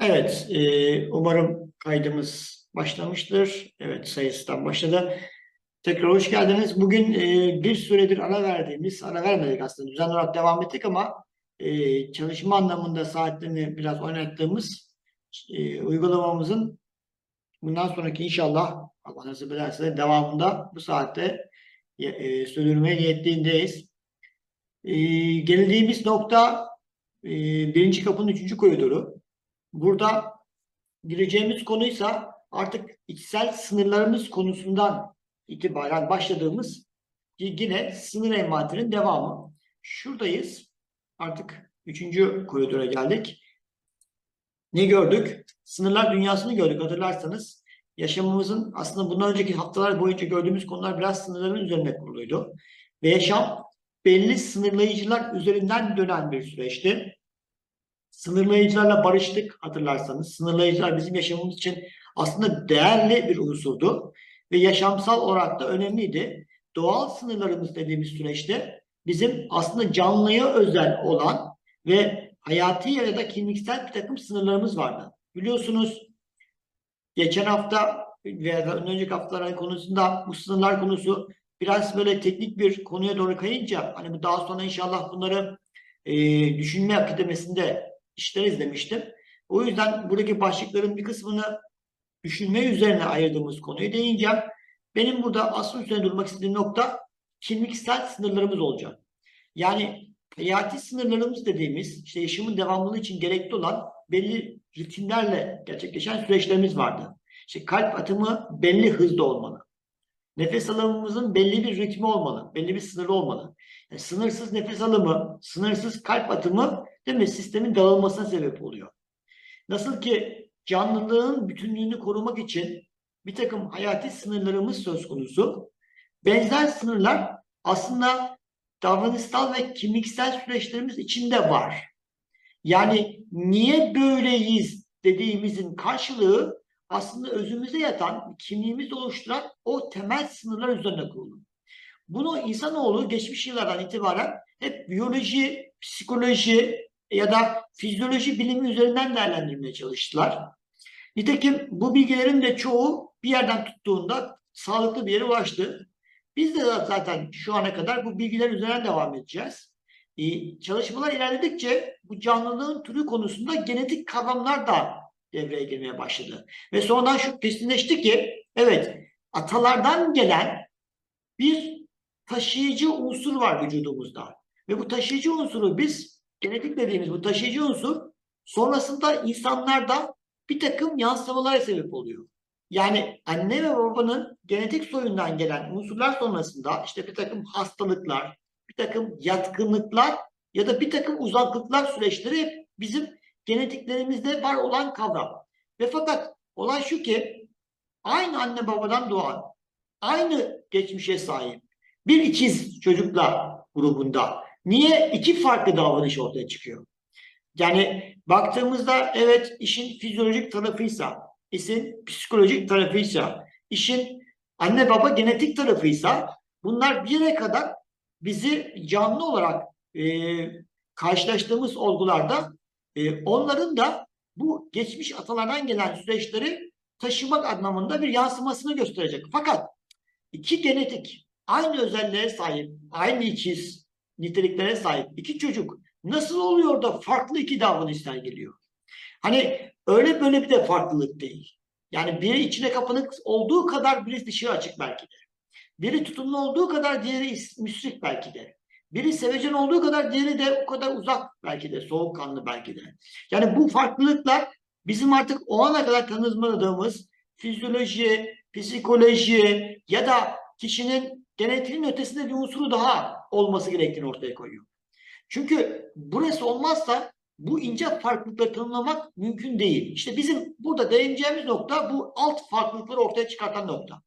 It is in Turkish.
Evet, e, umarım kaydımız başlamıştır. Evet, sayısından başladı. Tekrar hoş geldiniz. Bugün e, bir süredir ara verdiğimiz, ara vermedik aslında, düzenli olarak devam ettik ama e, çalışma anlamında saatlerini biraz oynattığımız e, uygulamamızın bundan sonraki inşallah Allah nasip ederse devamında bu saatte e, sürdürmeye niyetliğindeyiz. E, geldiğimiz nokta e, birinci kapının üçüncü koridoru. Burada gireceğimiz konuysa artık içsel sınırlarımız konusundan itibaren başladığımız yine sınır envanterinin devamı. Şuradayız. Artık üçüncü koridora geldik. Ne gördük? Sınırlar dünyasını gördük hatırlarsanız. Yaşamımızın aslında bundan önceki haftalar boyunca gördüğümüz konular biraz sınırların üzerine kuruluydu. Ve yaşam belli sınırlayıcılar üzerinden dönen bir süreçti. Sınırlayıcılarla barıştık hatırlarsanız. Sınırlayıcılar bizim yaşamımız için aslında değerli bir unsurdu ve yaşamsal olarak da önemliydi. Doğal sınırlarımız dediğimiz süreçte bizim aslında canlıya özel olan ve hayati ya da kimliksel bir takım sınırlarımız vardı. Biliyorsunuz geçen hafta veya önceki haftalar konusunda bu sınırlar konusu biraz böyle teknik bir konuya doğru kayınca hani daha sonra inşallah bunları e, düşünme akademesinde işleriz demiştim. O yüzden buradaki başlıkların bir kısmını düşünme üzerine ayırdığımız konuyu değineceğim. Benim burada asıl üzerine durmak istediğim nokta kimliksel sınırlarımız olacak. Yani hayati sınırlarımız dediğimiz işte yaşamın devamlılığı için gerekli olan belli ritimlerle gerçekleşen süreçlerimiz vardı. İşte kalp atımı belli hızda olmalı. Nefes alımımızın belli bir ritmi olmalı, belli bir sınırı olmalı. Yani sınırsız nefes alımı, sınırsız kalp atımı değil mi? Sistemin dağılmasına sebep oluyor. Nasıl ki canlılığın bütünlüğünü korumak için bir takım hayati sınırlarımız söz konusu. Benzer sınırlar aslında davranışsal ve kimliksel süreçlerimiz içinde var. Yani niye böyleyiz dediğimizin karşılığı aslında özümüze yatan, kimliğimizi oluşturan o temel sınırlar üzerine kurulu. Bunu insanoğlu geçmiş yıllardan itibaren hep biyoloji, psikoloji ya da fizyoloji bilimi üzerinden değerlendirmeye çalıştılar. Nitekim bu bilgilerin de çoğu bir yerden tuttuğunda sağlıklı bir yere ulaştı. Biz de zaten şu ana kadar bu bilgiler üzerinden devam edeceğiz. Ee, çalışmalar ilerledikçe bu canlılığın türü konusunda genetik kavramlar da devreye girmeye başladı. Ve sonradan şu kesinleşti ki evet atalardan gelen bir taşıyıcı unsur var vücudumuzda. Ve bu taşıyıcı unsuru biz genetik dediğimiz bu taşıyıcı unsur sonrasında insanlarda bir takım yansımalara sebep oluyor. Yani anne ve babanın genetik soyundan gelen unsurlar sonrasında işte bir takım hastalıklar, bir takım yatkınlıklar ya da bir takım uzaklıklar süreçleri bizim genetiklerimizde var olan kavram. Ve fakat olay şu ki aynı anne babadan doğan, aynı geçmişe sahip bir ikiz çocuklar grubunda niye iki farklı davranış ortaya çıkıyor? Yani baktığımızda evet işin fizyolojik tarafıysa, işin psikolojik tarafıysa, işin anne baba genetik tarafıysa bunlar bir yere kadar bizi canlı olarak e, karşılaştığımız olgularda e, onların da bu geçmiş atalardan gelen süreçleri taşımak anlamında bir yansımasını gösterecek. Fakat iki genetik aynı özelliğe sahip, aynı ikiz niteliklere sahip iki çocuk nasıl oluyor da farklı iki davranışlar geliyor? Hani öyle böyle bir de farklılık değil. Yani biri içine kapanık olduğu kadar biri dışarı açık belki de. Biri tutumlu olduğu kadar diğeri müsrik belki de. Biri sevecen olduğu kadar diğeri de o kadar uzak belki de, soğukkanlı belki de. Yani bu farklılıklar bizim artık o ana kadar tanımladığımız fizyoloji, psikoloji ya da kişinin genetiğinin ötesinde bir unsuru daha olması gerektiğini ortaya koyuyor. Çünkü burası olmazsa bu ince farklılıkları tanımlamak mümkün değil. İşte bizim burada değineceğimiz nokta bu alt farklılıkları ortaya çıkartan nokta.